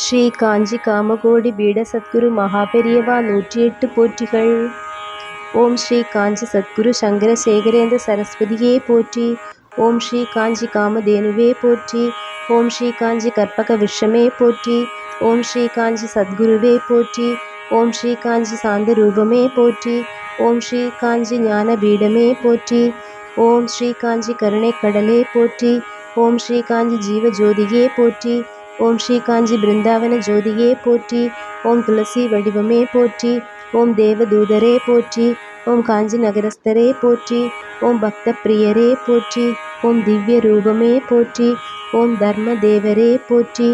ஸ்ரீ காஞ்சி காமகோடி பீட சத்குரு மகாபெரியவா நூற்றி எட்டு போற்றிகள். ஓம் ஸ்ரீ காஞ்சி சத்குரு சங்கரசேகரேந்திர சரஸ்வதியே போற்றி. ஓம் ஸ்ரீ காஞ்சி காமதேனுவே போற்றி. ஓம் ஸ்ரீ காஞ்சி கற்பக விஷமே போற்றி. ஓம் ஸ்ரீ காஞ்சி சத்குருவே போற்றி. ஓம் ஸ்ரீ காஞ்சி சாந்த ரூபமே போற்றி. ஓம் ஸ்ரீ காஞ்சி ஞான பீடமே போற்றி. ஓம் ஸ்ரீ காஞ்சி கருணை கடலே போற்றி. ஓம் ஸ்ரீ காஞ்சி ஜீவ ஜோதியே போற்றி. ஓம் ஸ்ரீ காஞ்சி பிருந்தாவன ஜோதியே போற்றி ஓம் துளசி வடிவமே போற்றி ஓம் தேவதூதரே போற்றி ஓம் காஞ்சி நகரஸ்தரே போற்றி ஓம் பக்த பிரியரே போற்றி ஓம் திவ்ய ரூபமே போற்றி ஓம் தர்ம தேவரே போற்றி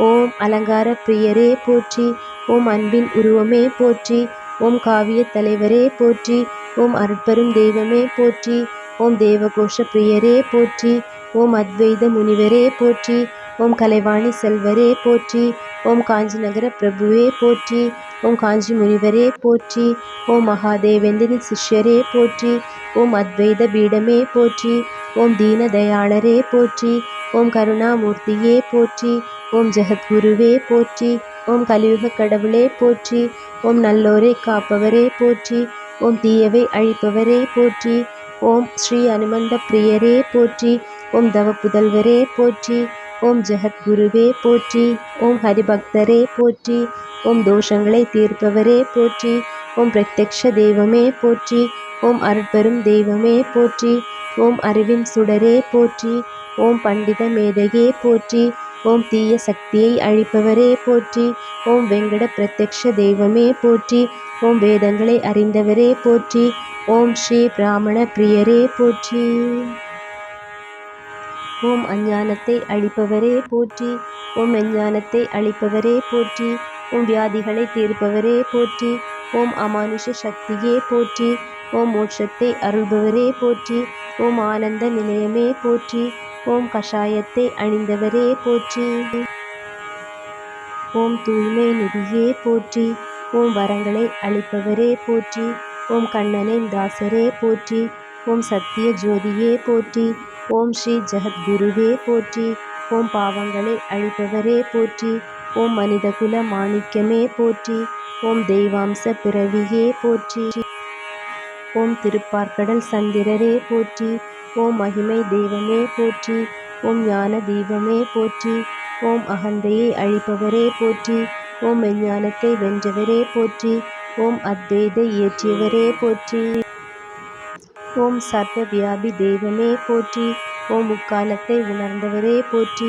ஓம் அலங்கார பிரியரே போற்றி ஓம் அன்பின் உருவமே போற்றி ஓம் காவிய தலைவரே போற்றி ஓம் அருட்பெரும் தெய்வமே போற்றி ஓம் தேவகோஷ பிரியரே போற்றி ஓம் அத்வைத முனிவரே போற்றி ஓம் கலைவாணி செல்வரே போற்றி ஓம் காஞ்சி நகர பிரபுவே போற்றி ஓம் காஞ்சி முனிவரே போற்றி ஓம் மகாதேவேந்திரின் சிஷ்யரே போற்றி ஓம் அத்வைத பீடமே போற்றி ஓம் தீன தயாளரே போற்றி ஓம் கருணாமூர்த்தியே போற்றி ஓம் ஜெகத்குருவே போற்றி ஓம் கலியுக கடவுளே போற்றி ஓம் நல்லோரை காப்பவரே போற்றி ஓம் தீயவை அழிப்பவரே போற்றி ஓம் ஸ்ரீ அனுமந்த பிரியரே போற்றி ஓம் தவ புதல்வரே போற்றி ஓம் ஜெகத்குருவே போற்றி ஓம் ஹரிபக்தரே போற்றி ஓம் தோஷங்களை தீர்ப்பவரே போற்றி ஓம் பிரத்யக்ஷ தெய்வமே போற்றி ஓம் அருட்பெரும் தெய்வமே போற்றி ஓம் அறிவின் சுடரே போற்றி ஓம் பண்டித மேதையே போற்றி ஓம் தீய சக்தியை அழிப்பவரே போற்றி ஓம் வெங்கட பிரத்யக்ஷ தெய்வமே போற்றி ஓம் வேதங்களை அறிந்தவரே போற்றி ஓம் ஸ்ரீ பிராமண பிரியரே போற்றி ஓம் அஞ்ஞானத்தை அழிப்பவரே போற்றி ஓம் அஞ்ஞானத்தை அழிப்பவரே போற்றி ஓம் வியாதிகளை தீர்ப்பவரே போற்றி ஓம் அமானுஷ சக்தியே போற்றி ஓம் மோட்சத்தை அருள்பவரே போற்றி ஓம் ஆனந்த நிலையமே போற்றி ஓம் கஷாயத்தை அணிந்தவரே போற்றி ஓம் தூய்மை நிதியே போற்றி ஓம் வரங்களை அளிப்பவரே போற்றி ஓம் கண்ணனின் தாசரே போற்றி ஓம் சத்திய ஜோதியே போற்றி ஓம் ஸ்ரீ ஜெகத்குருவே போற்றி. ஓம் பாவங்களை அழிப்பவரே போற்றி. ஓம் மனிதகுல மாணிக்கமே போற்றி. ஓம் தெய்வாம்ச பிறவியே போற்றி. ஓம் திருப்பார்க்கடல் சந்திரரே போற்றி. ஓம் மகிமை தெய்வமே போற்றி. ஓம் ஞான தீபமே போற்றி. ஓம் அகந்தையை அழிப்பவரே போற்றி. ஓம் மெஞ்ஞானத்தை வென்றவரே போற்றி. ஓம் அத்வைதை இயற்றியவரே போற்றி. ஓம் சர்வ வியாபி தெய்வமே போற்றி. ஓம் முக்காலத்தை உணர்ந்தவரே போற்றி.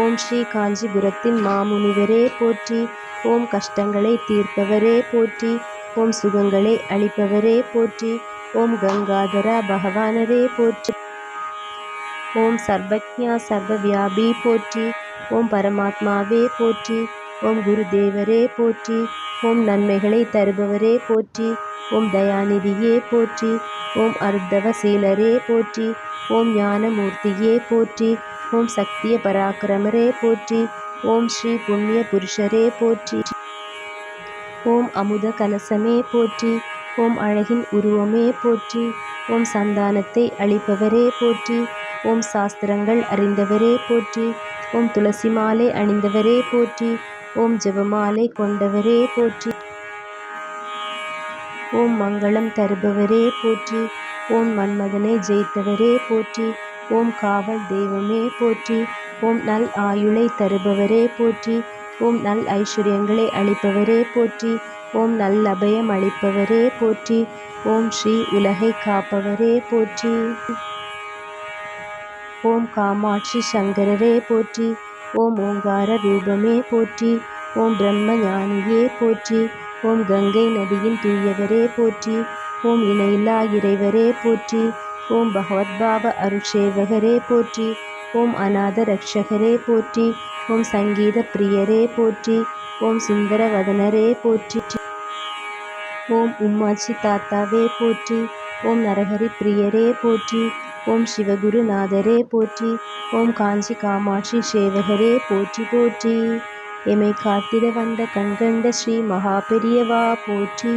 ஓம் ஸ்ரீ காஞ்சிபுரத்தின் மாமுனிவரே போற்றி. ஓம் கஷ்டங்களை தீர்ப்பவரே போற்றி. ஓம் சுகங்களை அளிப்பவரே போற்றி. ஓம் கங்காதரா பகவானரே போற்றி. ஓம் சர்வஜா சர்வவியாபி போற்றி. ஓம் பரமாத்மாவே போற்றி. ஓம் குருதேவரே போற்றி. ஓம் நன்மைகளை தருபவரே போற்றி ஓம் தயாநிதியே போற்றி ஓம் அருத்தவ சீலரே போற்றி ஓம் ஞானமூர்த்தியே போற்றி ஓம் சக்திய பராக்கிரமரே போற்றி ஓம் ஸ்ரீ புண்ணிய புருஷரே போற்றி ஓம் அமுத கலசமே போற்றி ஓம் அழகின் உருவமே போற்றி ஓம் சந்தானத்தை அளிப்பவரே போற்றி ஓம் சாஸ்திரங்கள் அறிந்தவரே போற்றி ஓம் துளசி மாலை அணிந்தவரே போற்றி ஓம் ஜெபமாலை கொண்டவரே போற்றி. ஓம் மங்களம் தருபவரே போற்றி. ஓம் மன்மதனை ஜெயித்தவரே போற்றி. ஓம் காவல் தெய்வமே போற்றி. ஓம் நல் ஆயுளை தருபவரே போற்றி. ஓம் நல் ஐஸ்வர்யங்களை அளிப்பவரே போற்றி. ஓம் நல் அபயம் அளிப்பவரே போற்றி. ஓம் ஸ்ரீ உலகை காப்பவரே போற்றி. ஓம் காமாட்சி சங்கரரே போற்றி. ஓம் ஓங்கார ரூபமே போற்றி. ஓம் பிரம்ம ஞானியே போற்றி. ஓம் கங்கை நதியின் தூயவரே போற்றி. ஓம் இணையில்லா இறைவரே போற்றி. ஓம் பகவத்பாவ அருட்சேவகரே போற்றி. ஓம் அநாத ரக்ஷகரே போற்றி. ஓம் சங்கீத பிரியரே போற்றி. ஓம் சுந்தர வதனரே போற்றி. ஓம் உம்மாச்சி தாத்தாவே போற்றி. ஓம் நரஹரி பிரியரே போற்றி. ஓம் சிவகுருநாதரே போற்றி. ஓம் காஞ்சி காமாட்சி சேவகரே போற்றி போற்றி. எமை காத்திட வந்த கண்கண்ட ஸ்ரீ மகா பெரியவா போற்றி.